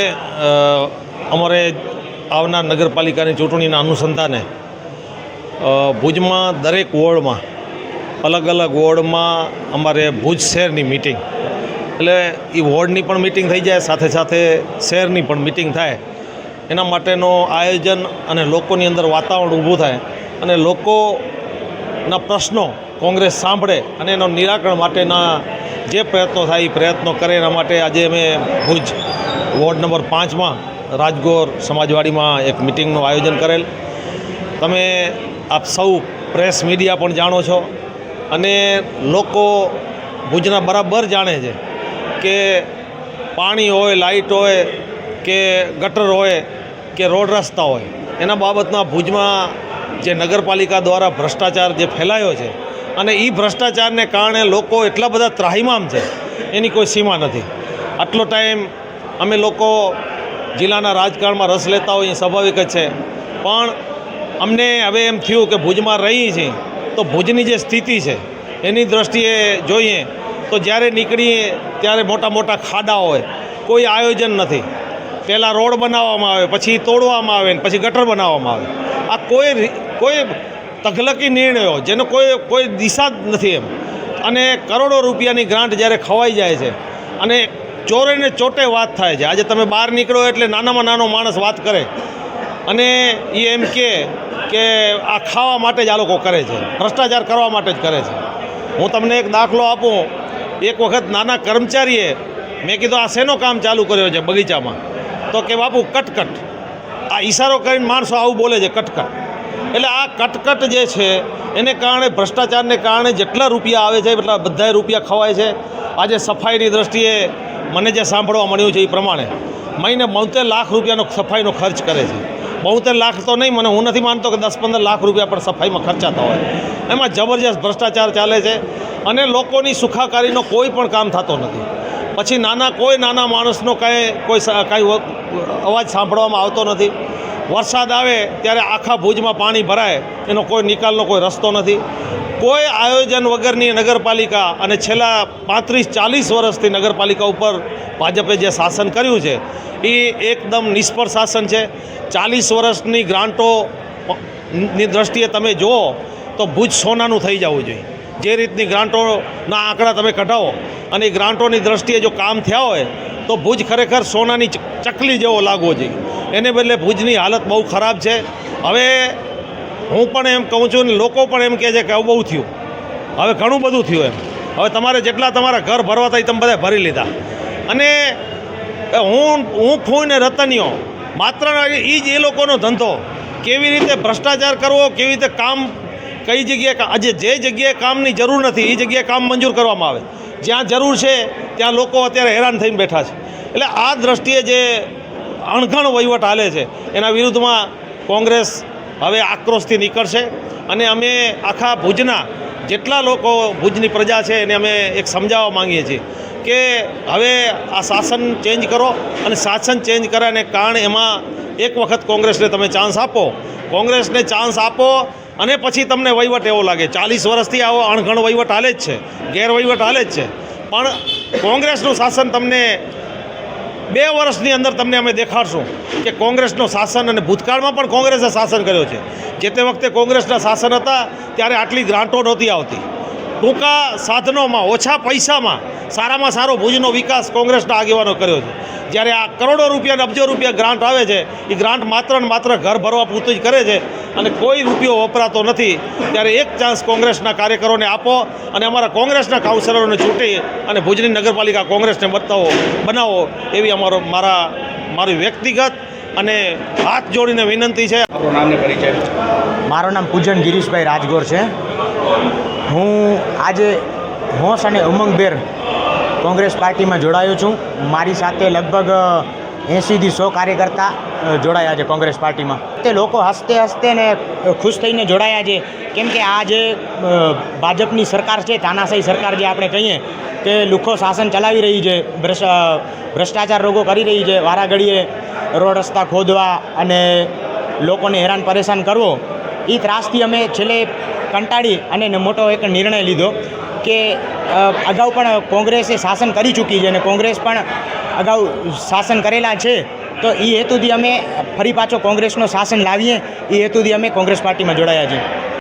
અમારે આવનાર નગરપાલિકાની ચૂંટણીના અનુસંધાને ભુજમાં દરેક વોર્ડમાં, અલગ અલગ વોર્ડમાં અમારે ભુજ શહેરની મિટિંગ એટલે એ વોર્ડની પણ મિટિંગ થઈ જાય, સાથે સાથે શહેરની પણ મિટિંગ થાય. એના માટેનો આયોજન અને લોકોની અંદર વાતાવરણ ઊભું થાય અને લોકોના પ્રશ્નો કોંગ્રેસ સાંભળે અને એનો નિરાકરણ માટેના જે પ્રયત્નો થાય એ પ્રયત્નો કરે, એના માટે આજે અમે ભુજ વોર્ડ નંબર પાંચમાં રાજગોર સમાજવાડીમાં એક મિટિંગનું આયોજન કરેલ. તમે આપ સૌ પ્રેસ મીડિયા પણ જાણો છો અને લોકો ભુજના બરાબર જાણે છે કે પાણી હોય, લાઇટ હોય, કે ગટર હોય, કે રોડ રસ્તા હોય, એના બાબતના ભુજમાં જે નગરપાલિકા દ્વારા ભ્રષ્ટાચાર જે ફેલાયો છે અને એ ભ્રષ્ટાચારને કારણે લોકો એટલા બધા ત્રાહિમામ છે, એની કોઈ સીમા નથી. આટલો ટાઈમ અમે લોકો જિલ્લાના રાજકારણમાં રસ લેતા હોઈએ સ્વાભાવિક જ છે. પણ અમને હવે એમ થયું કે ભુજમાં રહીએ છીએ, તો ભુજની જે સ્થિતિ છે, એની દ્રષ્ટિએ જોઈએ, તો જ્યારે નીકળીએ ત્યારે મોટા મોટા ખાડા હોય, કોઈ આયોજન નથી. પહેલાં રોડ બનાવવામાં આવે, પછી તોડવામાં આવે ને પછી ગટર બનાવવામાં આવે. આ કોઈ કોઈ તકલકી નિર્ણયો જેનો કોઈ કોઈ દિશા જ નથી એમ. અને કરોડો રૂપિયાની ગ્રાન્ટ જ્યારે ખવાઈ જાય છે, અને ચોરે ને ચોટે વાત થાય છે. આજે તમે બહાર નીકળો એટલે નાનામાં નાનો માણસ વાત કરે. અને એ એમ કે કે આ ખાવા માટે જ આ લોકો કરે છે. ભ્રષ્ટાચાર કરવા માટે જ કરે છે. હું તમને એક દાખલો આપું. એક વખત નાના કર્મચારીએ મેં કીધું, આ શેનો કામ ચાલુ કર્યો છે બગીચામાં? તો કે, બાપુ, કટકટ. આ ઈશારો કરીને માણસો આવું બોલે છે, કટકટ. એટલે આ કટકટ જે છે, એને કારણે ભ્રષ્ટાચારને કારણે જેટલા રૂપિયા આવે છે, એટલા બધાય રૂપિયા ખવાય છે. આજે સફાઈની દ્રષ્ટિએ મને જે સાંભળવા મળ્યું છે એ પ્રમાણે મહિને બોતેર લાખ રૂપિયાનો સફાઈનો ખર્ચ કરે છે. બોતેર લાખ તો નહીં, મને હું નથી માનતો કે દસ પંદર લાખ રૂપિયા પણ સફાઈમાં ખર્ચાતા હોય. એમાં જબરજસ્ત ભ્રષ્ટાચાર ચાલે છે અને લોકોની સુખાકારીનો કોઈ પણ કામ થતો નથી. પછી નાના, કોઈ નાના માણસનો કાંઈ, કોઈ કાંઈ અવાજ સાંભળવામાં આવતો નથી. વરસાદ આવે ત્યારે આખા ભુજમાં પાણી ભરાય, એનો કોઈ નિકાલનો કોઈ રસ્તો નથી. કોઈ આયોજન વગરની નગરપાલિકા અને છેલ્લા પાંત્રીસ ચાલીસ વર્ષથી નગરપાલિકા ઉપર ભાજપે જે શાસન કર્યું છે, એ એકદમ નિષ્ફળ શાસન છે. ચાલીસ વર્ષની ગ્રાન્ટોની દ્રષ્ટિએ તમે જુઓ તો ભુજ સોનાનું થઈ જવું જોઈએ. જે રીતની ગ્રાન્ટોના આંકડા તમે કઢાવો અને એ ગ્રાન્ટોની દ્રષ્ટિએ જો કામ થયા હોય તો ભુજ ખરેખર સોનાની ચકલી જેવો લાગવો જોઈએ. એને બદલે ભુજની હાલત બહુ ખરાબ છે. હવે હું પણ એમ કહું છું ને લોકો પણ એમ કહે છે કે આવું બહુ થયું. હવે ઘણું બધું થયું એમ. હવે તમારે જેટલા તમારા ઘર ભરવા થાય તમે બધા ભરી લીધા. અને હું હું ફૂઈ ને રતનિયો, માત્ર એ જ એ લોકોનો ધંધો. કેવી રીતે ભ્રષ્ટાચાર કરવો, કેવી રીતે કામ, કઈ જગ્યાએ આજે જે જગ્યાએ કામની જરૂર નથી એ જગ્યાએ કામ મંજૂર કરવામાં આવે. જ્યાં જરૂર છે, ત્યાં લોકો અત્યારે હેરાન થઈને બેઠા છે. એટલે આ દ્રષ્ટિએ જે અણઘણ વહીવટ હાલે છે, એના વિરુદ્ધમાં કોંગ્રેસ હવે આક્રોશથી નીકળશે. અને અમે આખા ભુજના જેટલા લોકો ભુજની પ્રજા છે એને અમે એક સમજાવવા માંગીએ છીએ કે હવે આ શાસન ચેન્જ કરો અને શાસન ચેન્જ કર્યાને કારણે એમાં એક વખત કોંગ્રેસને તમે ચાન્સ આપો. કોંગ્રેસને ચાન્સ આપો અને પછી તમને વહીવટ એવો લાગે. ચાલીસ વર્ષથી આવો, અણઘણ વહીવટ હાલે જ છે, ગેરવહીવટ હાલે જ છે. પણ કોંગ્રેસનું શાસન તમને બે વર્ષની અંદર તમને અમે દેખાડશું કે કોંગ્રેસનું શાસન અને ભૂતકાળમાં પણ કોંગ્રેસે શાસન કર્યો છે. જે તે વખતે કોંગ્રેસના શાસન હતા, ત્યારે આટલી ગ્રાન્ટો નહોતી આવતી. ટૂંકા સાધનોમાં, ઓછા પૈસામાં, સારામાં સારો ભુજનો વિકાસ કોંગ્રેસના આગેવાનો કર્યો છે. જ્યારે આ કરોડો રૂપિયા અને અબજો રૂપિયા ગ્રાન્ટ આવે છે એ ગ્રાન્ટ માત્ર ને માત્ર ઘર ભરવા પૂરતું જ કરે છે. અને કોઈ રૂપિયો વપરાતો નથી ત્યારે એક ચાન્સ કોંગ્રેસના કાર્યકરોને આપો અને અમારા કોંગ્રેસના કાઉન્સિલરોને ચૂંટી અને ભુજની નગરપાલિકા કોંગ્રેસને બતાવો બનાવો એવી અમારો મારા મારી વ્યક્તિગત અને હાથ જોડીને વિનંતી છે. મારું નામ પૂજન ગિરીશભાઈ રાજગોર છે. હું આજે હોશ અને ઉમંગભેર કોંગ્રેસ પાર્ટીમાં જોડાયો છું. મારી સાથે લગભગ એંશીથી સો કાર્યકર્તા જોડાયા છે કોંગ્રેસ પાર્ટીમાં. તે લોકો હસતે હસતે ને ખુશ થઈને જોડાયા છે. કેમ કે આ જે ભાજપની સરકાર છે, તાનાશાહી સરકાર જે આપણે કહીએ કે લુખો શાસન ચલાવી રહી છે ભ્રષ્ટાચાર રોગો કરી રહી છે, વારાઘડીએ રોડ રસ્તા ખોદવા અને લોકોને હેરાન પરેશાન કરવો એ ત્રાસથી અમે છેલ્લે કંટાળી અને મોટો એક નિર્ણય લીધો કે અગાઉ પણ કોંગ્રેસે શાસન કરી ચૂકી છે અને કોંગ્રેસ પણ અગાઉ શાસન કરેલા છે. તો એ હેતુથી અમે ફરી પાછો કોંગ્રેસનો શાસન લાવીએ. એ હેતુથી અમે કોંગ્રેસ પાર્ટીમાં જોડાયા છીએ.